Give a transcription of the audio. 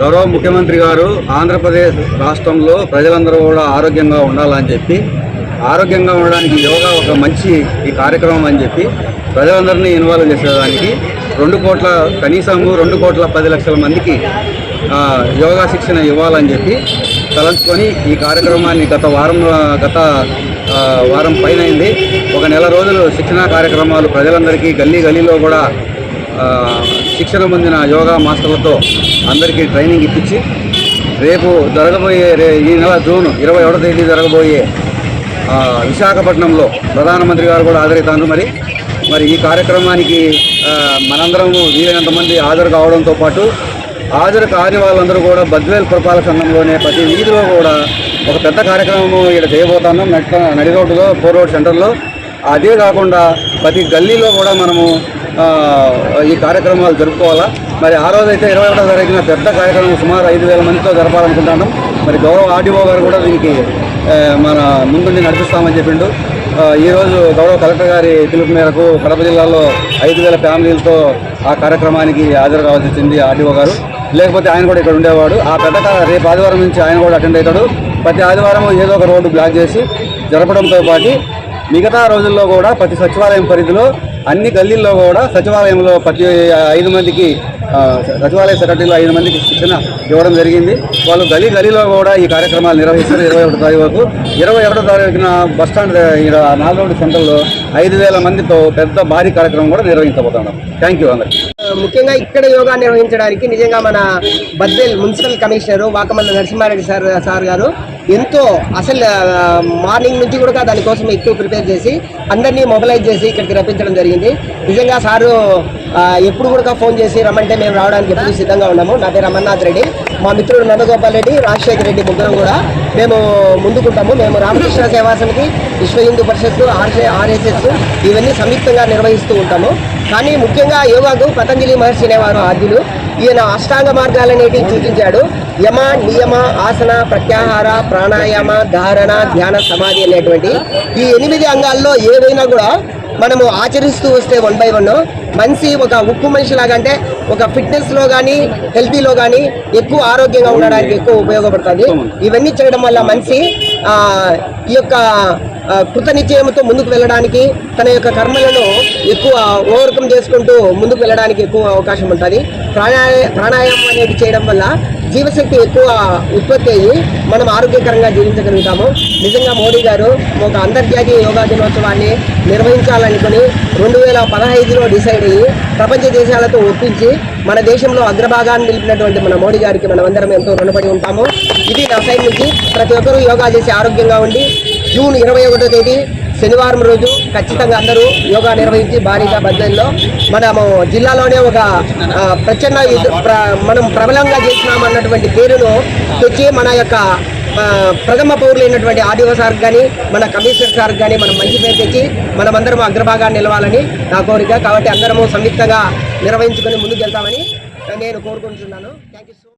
గౌరవ ముఖ్యమంత్రి గారు ఆంధ్రప్రదేశ్ రాష్ట్రంలో ప్రజలందరూ కూడా ఆరోగ్యంగా ఉండాలని చెప్పి ఆరోగ్యంగా ఉండడానికి యోగా ఒక మంచి ఈ కార్యక్రమం అని చెప్పి ప్రజలందరినీ ఇన్వాల్వ్ చేసేదానికి రెండు కోట్ల కనీసము రెండు కోట్ల పది లక్షల మందికి యోగా శిక్షణ ఇవ్వాలని చెప్పి తలంచుకొని ఈ కార్యక్రమాన్ని గత వారం గత వారం పైన ఒక నెల రోజులు శిక్షణా కార్యక్రమాలు ప్రజలందరికీ గల్లీ గల్లీలో కూడా శిక్షణ పొందిన యోగా మాస్టర్లతో అందరికీ ట్రైనింగ్ ఇప్పించి రేపు జరగబోయే రే ఈ నెల జూన్ ఇరవై ఒకటో తేదీ జరగబోయే విశాఖపట్నంలో ప్రధానమంత్రి గారు కూడా హాజరవుతారు. మరి మరి ఈ కార్యక్రమానికి మనందరము వీలైనంత మంది హాజరు కావడంతో పాటు హాజరు కాని వాళ్ళందరూ కూడా బద్వేల్ పురపాలక సంఘంలోనే ప్రతి వీధిలో కూడా ఒక పెద్ద కార్యక్రమం ఇక్కడ చేయబోతున్నాం. నడి రోడ్డులో ఫోర్ రోడ్ సెంటర్లో అదే కాకుండా ప్రతి గల్లీలో కూడా మనము ఈ కార్యక్రమాలు జరుపుకోవాలా? మరి ఆ రోజైతే ఇరవై ఒకటో తారీఖున పెద్ద కార్యక్రమం సుమారు ఐదు వేల మందితో జరపాలనుకుంటున్నాం. మరి గౌరవ ఆర్డీఓ గారు కూడా దీనికి మన ముందుండి నడిపిస్తామని చెప్పిండు. ఈరోజు గౌరవ కలెక్టర్ గారి పిలుపు మేరకు కడప జిల్లాలో ఐదు వేల ఫ్యామిలీలతో ఆ కార్యక్రమానికి హాజరు కావాల్సి వచ్చింది ఆర్డీఓ గారు. లేకపోతే ఆయన కూడా ఇక్కడ ఉండేవాడు. ఆ పెద్ద రేపు ఆదివారం నుంచి ఆయన కూడా అటెండ్ అవుతాడు. ప్రతి ఆదివారం ఏదో ఒక రోడ్డు బ్లాక్ చేసి జరపడంతో పాటు మిగతా రోజుల్లో కూడా ప్రతి సచివాలయం పరిధిలో అన్ని గల్లీల్లో కూడా సచివాలయంలో ప్రతి ఐదు మందికి సచివాలయ సెక్రటరీలో ఐదు మందికి శిక్షణ ఇవ్వడం జరిగింది. వాళ్ళు గలీ గలీలో కూడా ఈ కార్యక్రమాలు నిర్వహిస్తారు ఇరవై ఒకటో తారీఖు వరకు. ఇరవై ఒకటో తారీఖున బస్ స్టాండ్ ఇక్కడ నాలుగు సెంటర్లో ఐదు వేల మందితో పెద్ద భారీ కార్యక్రమం కూడా నిర్వహించబోతున్నాం. థ్యాంక్ యూ అందరికీ. ముఖ్యంగా ఇక్కడ యోగా నిర్వహించడానికి నిజంగా మన Badvel municipal commissioner Vakamalla Narasimhareddy sir sir గారు ఎంతో అసలు మార్నింగ్ నుంచి కూడా దానికోసం ఎక్కువ ప్రిపేర్ చేసి అందరినీ మొబిలైజ్ చేసి ఇక్కడికి రప్పించడం జరిగింది. నిజంగా సారు ఎప్పుడు కూడా ఫోన్ చేసి రమ్మంటే మేము రావడానికి ఎప్పుడు సిద్ధంగా ఉన్నాము. నా పేరు అమర్నాథ్ రెడ్డి. మా మిత్రుడు నందగోపాల్ రెడ్డి రాజశేఖర్ రెడ్డి ముగ్గురం కూడా మేము ముందుకుంటాము. మేము రామకృష్ణ సేవా సమితి విశ్వ హిందూ పరిషత్తు ఆర్సే ఆర్ఎస్ఎస్ ఇవన్నీ సంయుక్తంగా నిర్వహిస్తూ ఉంటాము. కానీ ముఖ్యంగా యోగాకు పతంజలి మహర్షి అనేవారు ఆద్యులు. ఈయన అష్టాంగ మార్గాలనేటివి చూపించాడు. యమ నియమ ఆసన ప్రత్యాహార ప్రాణాయామ ధారణ ధ్యాన సమాధి అనేటువంటి ఈ ఎనిమిది అంగాల్లో ఏవైనా కూడా మనము ఆచరిస్తూ వస్తే వన్ బై వన్ మనిషి ఒక ఉక్కు మనిషి లాగా అంటే ఒక ఫిట్నెస్లో కానీ హెల్తీలో కానీ ఎక్కువ ఆరోగ్యంగా ఉండడానికి ఎక్కువ ఉపయోగపడుతుంది. ఇవన్నీ చేయడం వల్ల మనిషి ఈ యొక్క కృతనిశ్చయంతో కృత ముందుకు వెళ్ళడానికి తన యొక్క కర్మలను ఎక్కువ ఓవర్కమ్ చేసుకుంటూ ముందుకు వెళ్ళడానికి ఎక్కువ అవకాశం ఉంటుంది. ప్రాణాయ ప్రాణాయామం అనేది చేయడం వల్ల జీవశక్తి ఎక్కువ ఉత్పత్తి అయ్యి మనం ఆరోగ్యకరంగా జీవించగలుగుతాము. నిజంగా మోడీ గారు ఒక అంతర్జాతీయ యోగా దినోత్సవాన్ని నిర్వహించాలనుకుని రెండు వేల పదహైదులో డిసైడ్ అయ్యి ప్రపంచ దేశాలతో ఒప్పించి మన దేశంలో అగ్రభాగాన్ని నిలిపినటువంటి మన మోడీ గారికి మనమందరం ఎంతో రుణపడి ఉంటాము. ఇది నా సైడ్ నుంచి ప్రతి ఒక్కరూ యోగా చేసి ఆరోగ్యంగా ఉండి జూన్ ఇరవై ఒకటో తేదీ శనివారం రోజు ఖచ్చితంగా అందరూ యోగా నిర్వహించి భారీగా బద్దల్లో మనము జిల్లాలోనే ఒక ప్రచన్న ప్ర- మనం ప్రబలంగా చేసినామన్నటువంటి పేరును తెచ్చి మన యొక్క ప్రథమ ప్రథమ పౌరులైనటువంటి ఆర్డీఓ సార్ కానీ మన కమిషనర్ సార్ కానీ మనం మంచి పేరు తెచ్చి మనమందరం అగ్రభాగాన్ని నిలవాలని నా కోరిక. కాబట్టి అందరము సంయుక్తంగా నిర్వహించుకొని ముందుకు వెళ్తామని నేను కోరుకుంటున్నాను. Thank you so